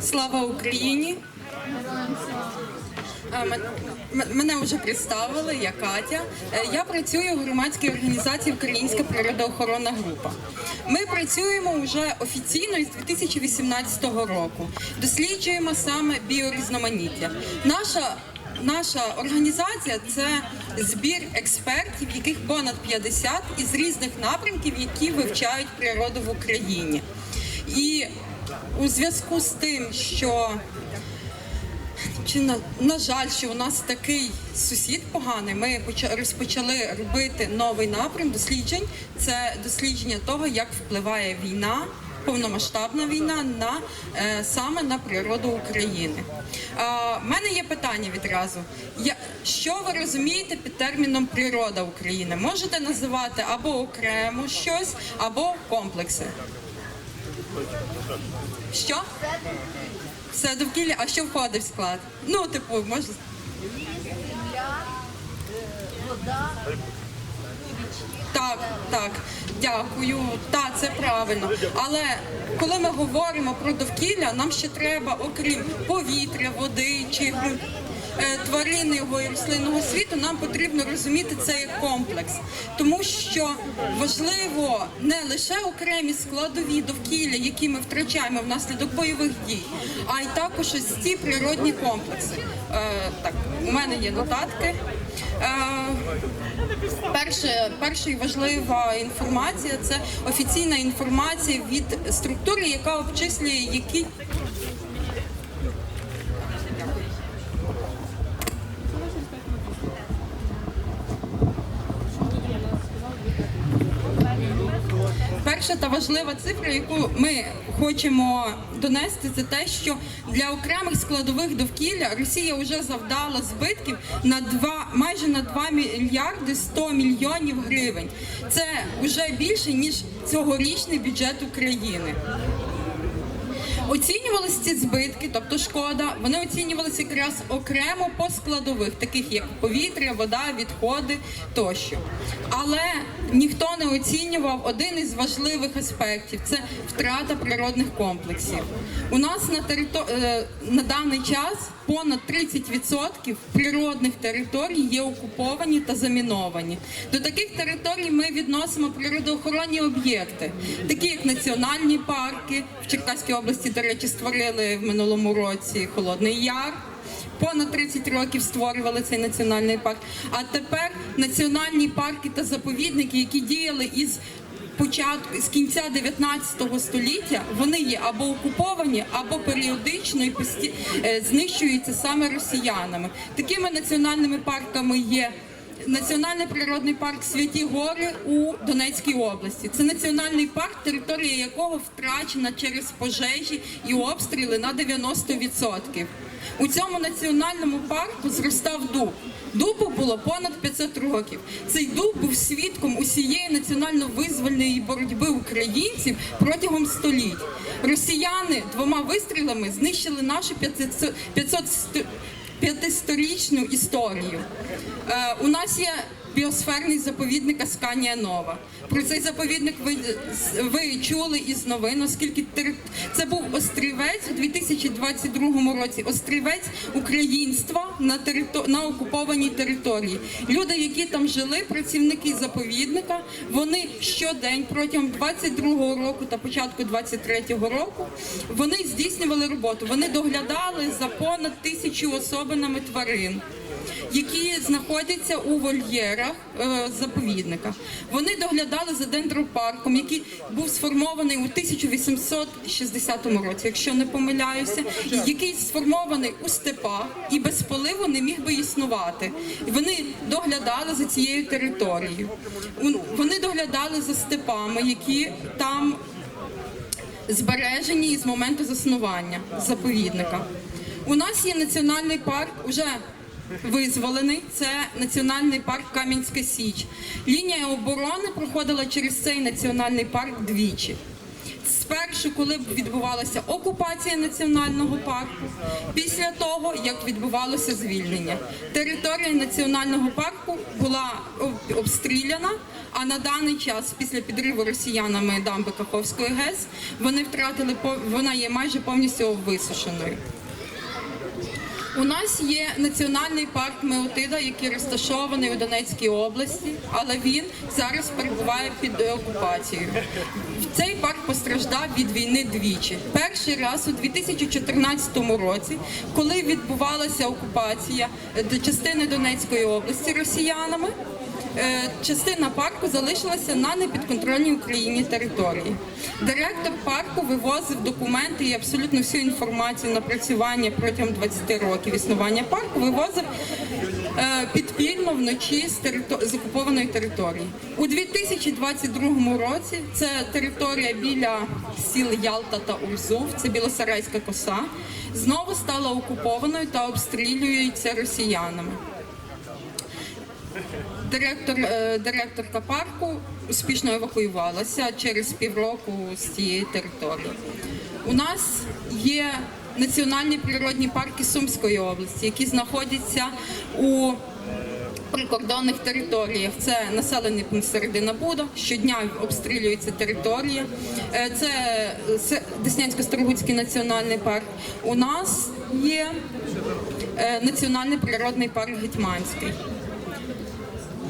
Слава Україні! Мене вже представили, я Катя. Е, Я працюю в громадській організації Українська природоохоронна група. Ми працюємо вже офіційно із 2018 року. Досліджуємо саме біорізноманіття. Наша Наша організація це збір експертів, яких понад 50 із різних напрямків, які вивчають природу в Україні. І у зв'язку з тим, що чи на, на жаль, що у нас такий сусід поганий. Ми розпочали робити новий напрям досліджень. Це дослідження того, як впливає війна, повномасштабна війна на е, саме на природу України. У мене є питання відразу. Я, що ви розумієте під терміном природа України? Можете називати або окремо щось, або комплекси. Що? Все довкілля, а що входить в склад? Ну, типу, можна. Так, так, дякую. Так, це правильно. Але коли ми говоримо про довкілля, нам ще треба, окрім повітря, води чи тваринного і рослинного світу, нам потрібно розуміти це як комплекс, тому що важливо не лише окремі складові довкілля, які ми втрачаємо внаслідок бойових дій, а й також ось ці природні комплекси. Е, так, у мене є нотатки. Е, Перше, перша і важлива інформація це офіційна інформація від структури, яка обчислює які. Перша та важлива цифра, яку ми хочемо донести, це те, що для окремих складових довкілля Росія вже завдала збитків на 2, майже на 2 мільярди 100 мільйонів гривень. Це вже більше ніж цьогорічний бюджет України. Оцінювалися ці збитки, тобто шкода, вони оцінювалися якраз окремо по складових, таких як повітря, вода, відходи тощо. Але ніхто не оцінював один із важливих аспектів це втрата природних комплексів. У нас на терито... е, на даний час понад 30% природних територій є окуповані та заміновані. До таких територій ми відносимо природоохоронні об'єкти, такі як національні парки в Черкаській області, до речі, створили в минулому році Холодний Яр. Понад 30 років створювали цей національний парк. А тепер національні парки та заповідники, які діяли із початку з кінця 19 століття, вони є або окуповані, або періодично і пості... е, знищуються саме росіянами. Такими національними парками є. Національний природний парк Святі Гори у Донецькій області. Це національний парк, територія якого втрачена через пожежі і обстріли на 90%. У цьому національному парку зростав дуб. Дубу було понад 500 років. Цей дуб був свідком усієї національно-визвольної боротьби українців протягом століть. Росіяни двома вистрілами знищили нашу 500 500 п'ятисторічну історію. Е, у нас є біосферний заповідник Асканія Нова. Про цей заповідник ви, ви чули із новин, оскільки це був острівець у 2022 році. Острівець українства на терито... на окупованій території. Люди, які там жили, працівники заповідника, вони щодень протягом 22-го року та початку 23-го року вони здійснювали роботу. Вони доглядали за понад тисячу особинами тварин які знаходяться у вольєрах е, заповідника. Вони доглядали за дендропарком, який був сформований у 1860 році, якщо не помиляюся, який сформований у степах і без поливу не міг би існувати. Вони доглядали за цією територією. Вони доглядали за степами, які там збережені із моменту заснування заповідника. У нас є національний парк уже визволений. Це національний парк Кам'янська Січ. Лінія оборони проходила через цей національний парк двічі. Спершу, коли відбувалася окупація національного парку, після того як відбувалося звільнення, територія національного парку була обстріляна. А на даний час, після підриву росіянами дамби Каховської ГЕС, вони втратили вона є майже повністю висушеною. У нас є національний парк Меотида, який розташований у Донецькій області, але він зараз перебуває під окупацією. Цей парк постраждав від війни двічі. Перший раз у 2014 році, коли відбувалася окупація частини Донецької області росіянами. Е, Частина парку залишилася на непідконтрольній Україні території. Директор парку вивозив документи і абсолютно всю інформацію напрацювання протягом 20 років існування парку. Вивозив е, підпільно вночі з, терито- з окупованої території. У 2022 році це територія біля сіл Ялта та Урзув, це Білосарайська коса, знову стала окупованою та обстрілюється росіянами. Директор, е, директорка парку успішно евакуювалася через півроку з цієї території. У нас є національні природні парки Сумської області, які знаходяться у прикордонних територіях. Це населений пункт Середина Буда. Щодня обстрілюється територія. Е, Це, Деснянсько-Строгуцький національний парк. У нас є е, національний природний парк Гетьманський.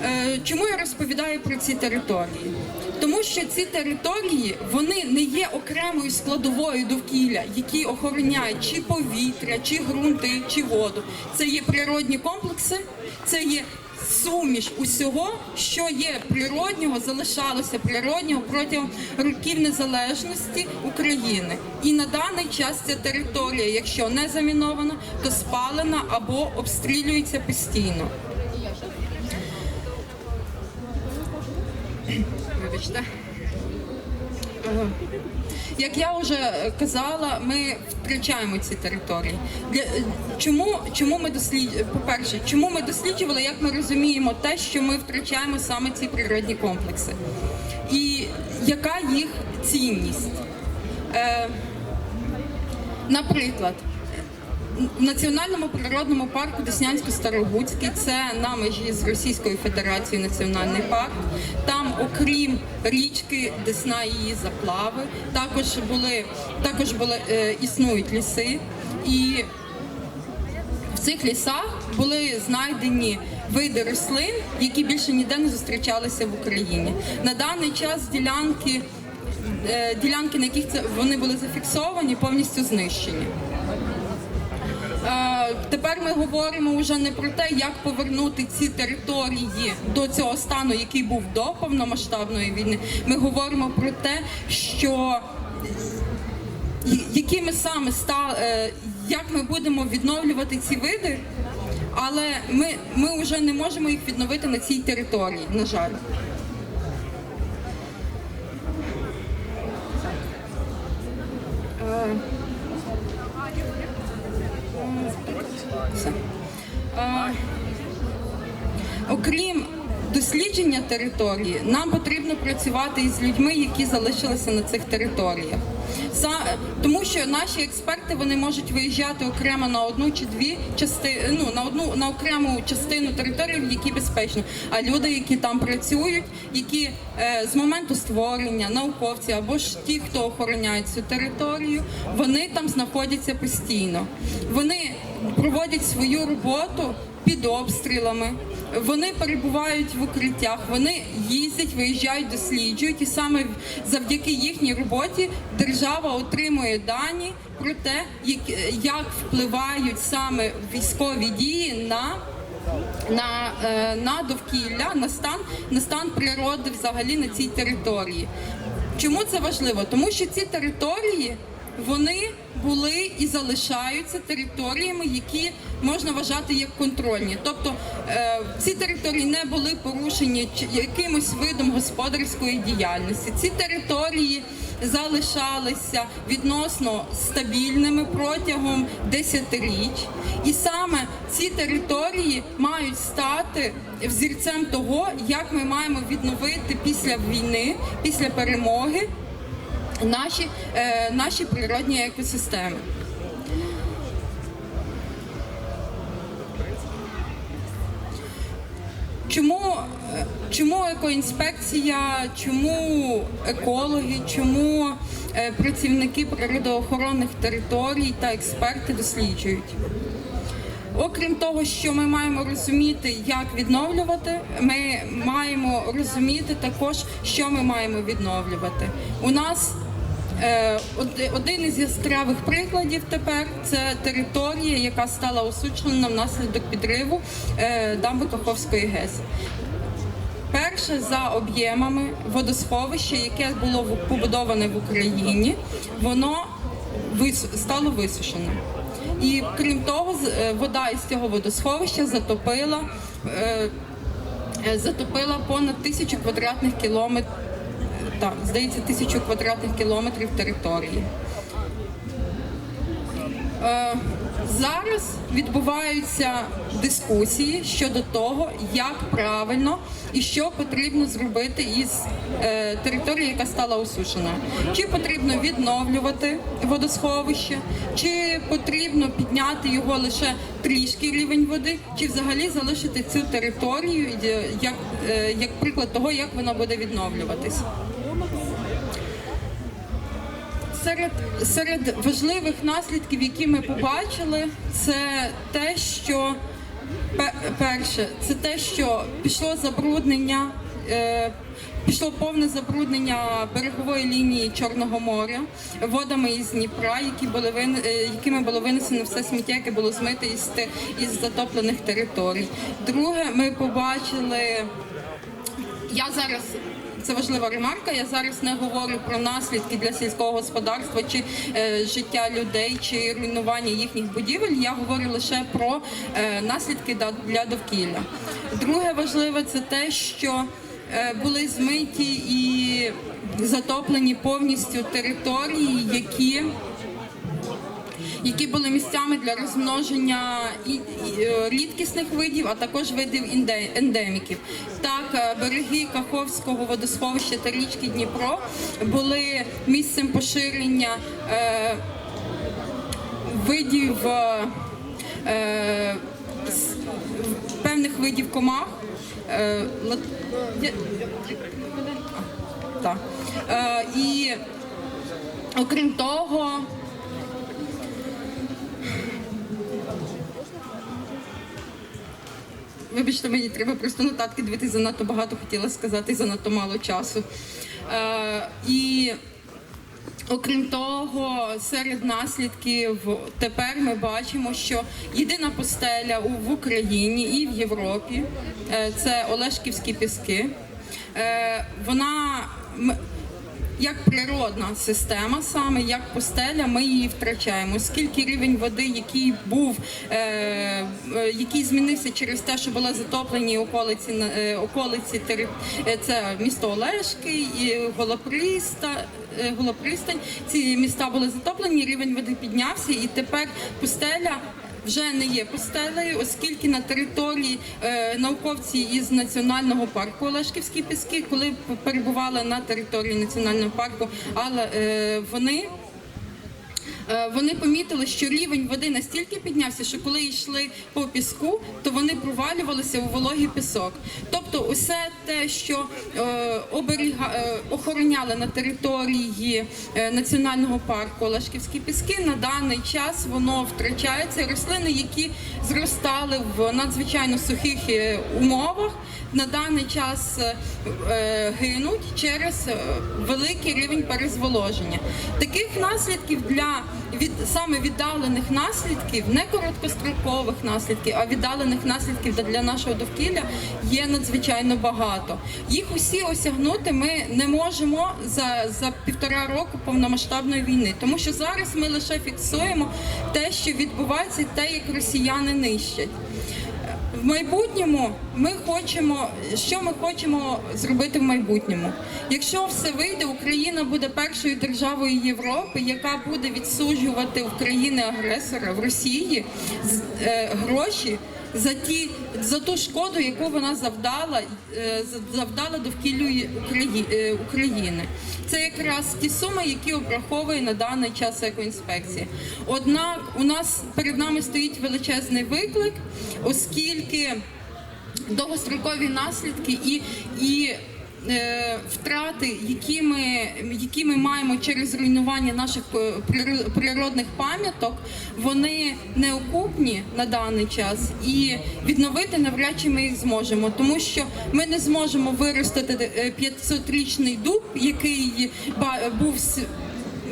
Е, Чому я розповідаю про ці території? Тому що ці території вони не є окремою складовою довкілля, які охороняють чи повітря, чи ґрунти, чи воду. Це є природні комплекси, це є суміш усього, що є природнього, залишалося природнього протягом років незалежності України. І на даний час ця територія, якщо не замінована, то спалена або обстрілюється постійно. Вибачте. Як я вже казала, ми втрачаємо ці території. Чому, чому ми дослід... по-перше, чому ми досліджували, як ми розуміємо те, що ми втрачаємо саме ці природні комплекси, і яка їх цінність? Е, наприклад, Національному природному парку Деснянсько-Старогуцький це на межі з Російською Федерацією національний парк. Там, окрім річки Десна і її заплави, також були також були е, існують ліси, і в цих лісах були знайдені види рослин, які більше ніде не зустрічалися в Україні. На даний час ділянки, е, ділянки, на яких це вони були зафіксовані, повністю знищені. Е, Тепер ми говоримо вже не про те, як повернути ці території до цього стану, який був до повномасштабної війни. Ми говоримо про те, що якими саме ста, е, як ми будемо відновлювати ці види, але ми, ми вже не можемо їх відновити на цій території, на жаль. Е, Все. А, Окрім дослідження території, нам потрібно працювати із людьми, які залишилися на цих територіях. Са- Тому що наші експерти вони можуть виїжджати окремо на одну чи дві частини, ну на одну на окрему частину території, в якій безпечно. А люди, які там працюють, які е, з моменту створення, науковці або ж ті, хто охороняє цю територію, вони там знаходяться постійно. Вони проводять свою роботу під обстрілами. Вони перебувають в укриттях, вони їздять, виїжджають, досліджують, і саме завдяки їхній роботі держава отримує дані про те, як, впливають саме військові дії на, на, е, на довкілля, на стан, на стан природи взагалі на цій території. Чому це важливо? Тому що ці території вони були і залишаються територіями, які можна вважати як контрольні. Тобто е, ці території не були порушені якимось видом господарської діяльності. Ці території залишалися відносно стабільними протягом десятиріч. І саме ці території мають стати взірцем того, як ми маємо відновити після війни, після перемоги наші, е, наші природні екосистеми. Чому, е, чому екоінспекція, чому екологи, чому е, працівники природоохоронних територій та експерти досліджують? Окрім того, що ми маємо розуміти, як відновлювати, ми маємо розуміти також, що ми маємо відновлювати. У нас один із яскравих прикладів тепер це територія, яка стала осуджена внаслідок підриву е, дамби Каховської ГЕС. Перше за об'ємами водосховище, яке було побудоване в Україні, воно стало висушеним. І крім того, е, вода із цього водосховища затопила, е, е, затопила понад тисячу квадратних кілометрів, так, здається, тисячу квадратних кілометрів території. Е, Зараз відбуваються дискусії щодо того, як правильно і що потрібно зробити із е, території, яка стала осушеною. Чи потрібно відновлювати водосховище, чи потрібно підняти його лише трішки рівень води, чи взагалі залишити цю територію е, як, е, як приклад того, як вона буде відновлюватись. Серед, серед важливих наслідків, які ми побачили, це те, що пе- перше, це те, що пішло забруднення, е, пішло повне забруднення берегової лінії Чорного моря водами із Дніпра, які були вин- е, якими було винесено все сміття, яке було змите із, із затоплених територій. Друге, ми побачили. Я зараз це важлива ремарка. Я зараз не говорю про наслідки для сільського господарства чи е, життя людей, чи руйнування їхніх будівель. Я говорю лише про е, наслідки для довкілля. Друге важливе це те, що е, були змиті і затоплені повністю території, які які були місцями для розмноження і, і, е, рідкісних видів, а також видів інде- ендеміків. Так, е, береги Каховського водосховища та річки Дніпро були місцем поширення е, видів е, е, певних видів комах. Е, лат- а. Е, і окрім того. Вибачте, мені треба просто нотатки дивитися, занадто багато хотіла сказати, занадто мало часу. Е, і окрім того, серед наслідків тепер ми бачимо, що єдина постеля в Україні і в Європі е, це Олешківські піски. Е, вона як природна система, саме як пустеля, ми її втрачаємо. Оскільки рівень води, який був, е, е, який змінився через те, що були затоплені околиці на- е, околиці тери- е, це місто Олешки і Голоприста. Голопристань. Ці міста були затоплені, рівень води піднявся, і тепер пустеля вже не є пустелею, оскільки на території е, науковці із національного парку Олешківські піски, коли перебували на території національного парку, але е, вони. Е, Вони помітили, що рівень води настільки піднявся, що коли йшли по піску, то вони провалювалися у вологий пісок. Тобто, усе те, що е, оберіга, е, охороняли на території національного парку Олешківські піски, на даний час воно втрачається. Рослини, які зростали в надзвичайно сухих умовах, на даний час гинуть через великий рівень перезволоження. Таких наслідків для від саме віддалених наслідків, не короткострокових наслідків, а віддалених наслідків для нашого довкілля є надзвичайно багато. Їх усі осягнути ми не можемо за, за півтора року повномасштабної війни, тому що зараз ми лише фіксуємо те, що відбувається, те, як росіяни нищать. В майбутньому ми хочемо, що ми хочемо зробити в майбутньому. Якщо все вийде, Україна буде першою державою Європи, яка буде відсуджувати в країни агресора в Росії е, гроші за ті за ту шкоду, яку вона завдала, е, завдала довкіллю е, України. Це якраз ті суми, які обраховує на даний час екоінспекція. Однак у нас перед нами стоїть величезний виклик, оскільки довгострокові наслідки і, і втрати, які ми, які ми маємо через руйнування наших е, природних пам'яток, вони неокупні на даний час і відновити навряд чи ми їх зможемо, тому що ми не зможемо виростити е, 500-річний дуб, який був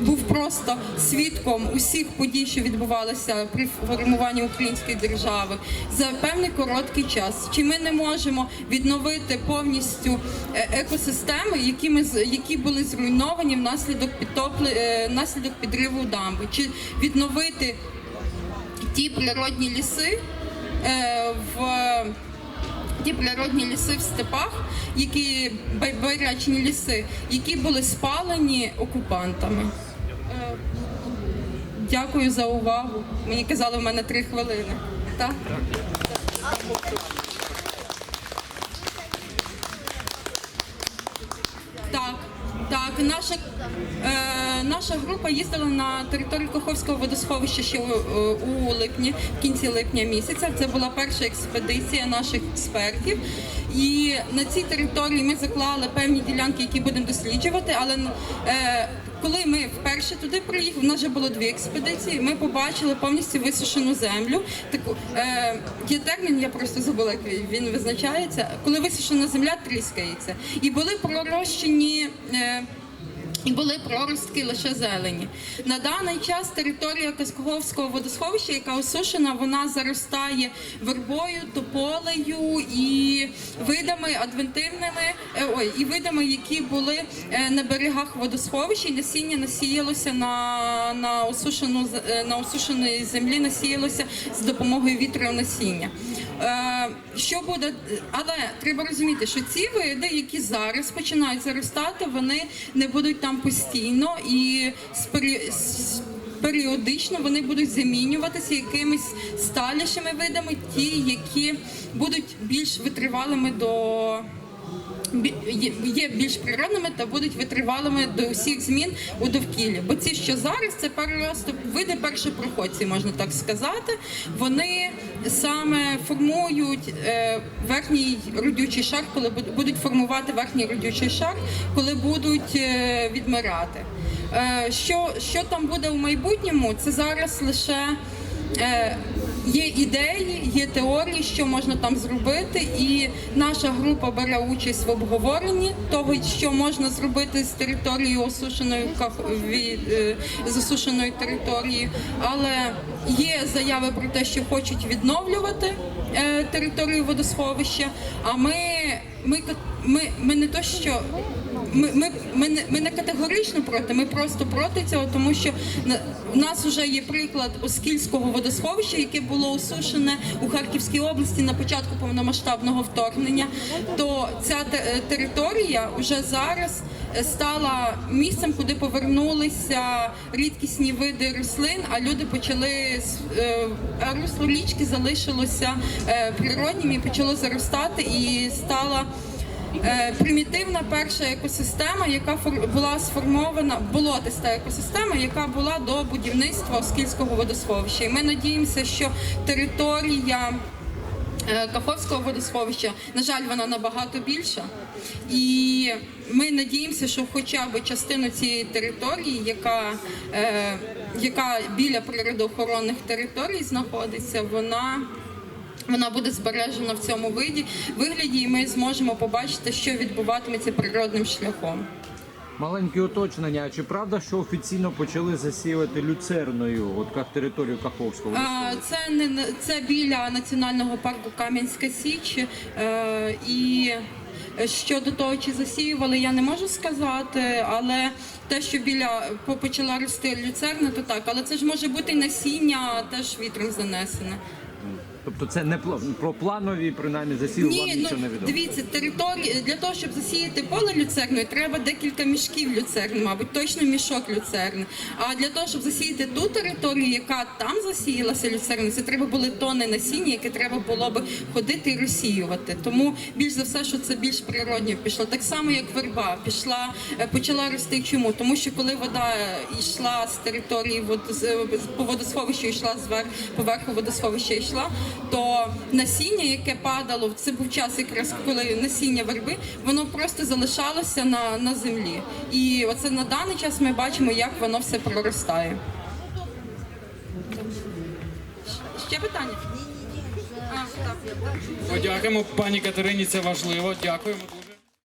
був просто свідком усіх подій, що відбувалися при формуванні української держави за певний короткий час. Чи ми не можемо відновити повністю е, екосистеми, які ми які були зруйновані внаслідок підтопле е, внаслідок підриву дамби, чи відновити ті природні ліси е, в ті природні ліси в степах, які бай- байрачні ліси, які були спалені окупантами. Е, Дякую за увагу. Мені казали, в мене три хвилини. Так? Так, так. Наша, е, наша група їздила на територію Каховського водосховища ще у, у липні, в кінці липня місяця. Це була перша експедиція наших експертів. І на цій території ми заклали певні ділянки, які будемо досліджувати. Але е, коли ми вперше туди приїхали, в нас вже було дві експедиції. Ми побачили повністю висушену землю. Таку е, є термін, я просто забула, як він- визначається. Коли висушена земля тріскається, і були пророщені. Е, були проростки лише зелені. На даний час територія Каскоговського водосховища, яка осушена, вона заростає вербою, тополею і видами адвентивними, е, ой, і видами, які були е, на берегах водосховища, і насіння насіялося на, на, осушену, е, на осушеній землі, насіялося з допомогою вітру насіння. Е, що буде, але треба розуміти, що ці види, які зараз починають заростати, вони не будуть там постійно і періодично вони будуть замінюватися якимись сталішими видами, ті, які будуть більш витривалими до є- більш природними та будуть витривалими до усіх змін у довкіллі. Бо ці, що зараз, це просто види першопроходці, можна так сказати. Вони саме формують е, верхній родючий шар, коли буд- будуть формувати верхній родючий шар, коли будуть е, відмирати. Е, що, що там буде у майбутньому, це зараз лише. Є ідеї, є теорії, що можна там зробити, і наша група бере участь в обговоренні того, що можна зробити з територією осушеної е, з осушеної території. Але є заяви про те, що хочуть відновлювати е, територію водосховища. А ми, ми, ми, ми не то, що ми, ми, ми, не, ми не категорично проти, ми просто проти цього, тому що у нас вже є приклад Оскільського водосховища, яке було осушене у Харківській області на початку повномасштабного вторгнення. То ця е, територія вже зараз е, стала місцем, куди повернулися рідкісні види рослин, а люди почали е, а русло річки залишилося природнім і почало заростати і стала. Е, примітивна перша екосистема, яка була сформована, болотиста екосистема, яка була до будівництва Оскільського водосховища. І ми надіємося, що територія е, Каховського водосховища, на жаль, вона набагато більша. І ми надіємося, що хоча б частину цієї території, яка, е, яка біля природоохоронних територій знаходиться, вона вона буде збережена в цьому виді вигляді, і ми зможемо побачити, що відбуватиметься природним шляхом. Маленьке уточнення. А Чи правда, що офіційно почали засіювати люцерною от територію Каховського? А, Це не це біля національного парку Кам'янська Січ. Е, І щодо того, чи засіювали, я не можу сказати, але те, що біля почала рости люцерна, то так. Але це ж може бути насіння теж вітром занесене. Тобто це не про планові, принаймні засіви вам Ні, нічого ну не відомо. дивіться, території для того, щоб засіяти поле люцерною, треба декілька мішків люцерни, мабуть, точно мішок люцерни. А для того, щоб засіяти ту територію, яка там засіялася люцерни, це треба були тони насіння, яке треба було би ходити і розсіювати. Тому більш за все, що це більш природньо пішло. Так само, як верба пішла, е, почала рости. Чому? Тому що коли вода йшла з території вод, по водосховищу, йшла зверху, поверху водосховища йшла, то насіння, яке падало, це був час якраз коли насіння верби, воно просто залишалося на, на землі. І оце на даний час ми бачимо, як воно все проростає. Ще питання? А, так. Подякуємо пані Катерині, це важливо. Дякуємо.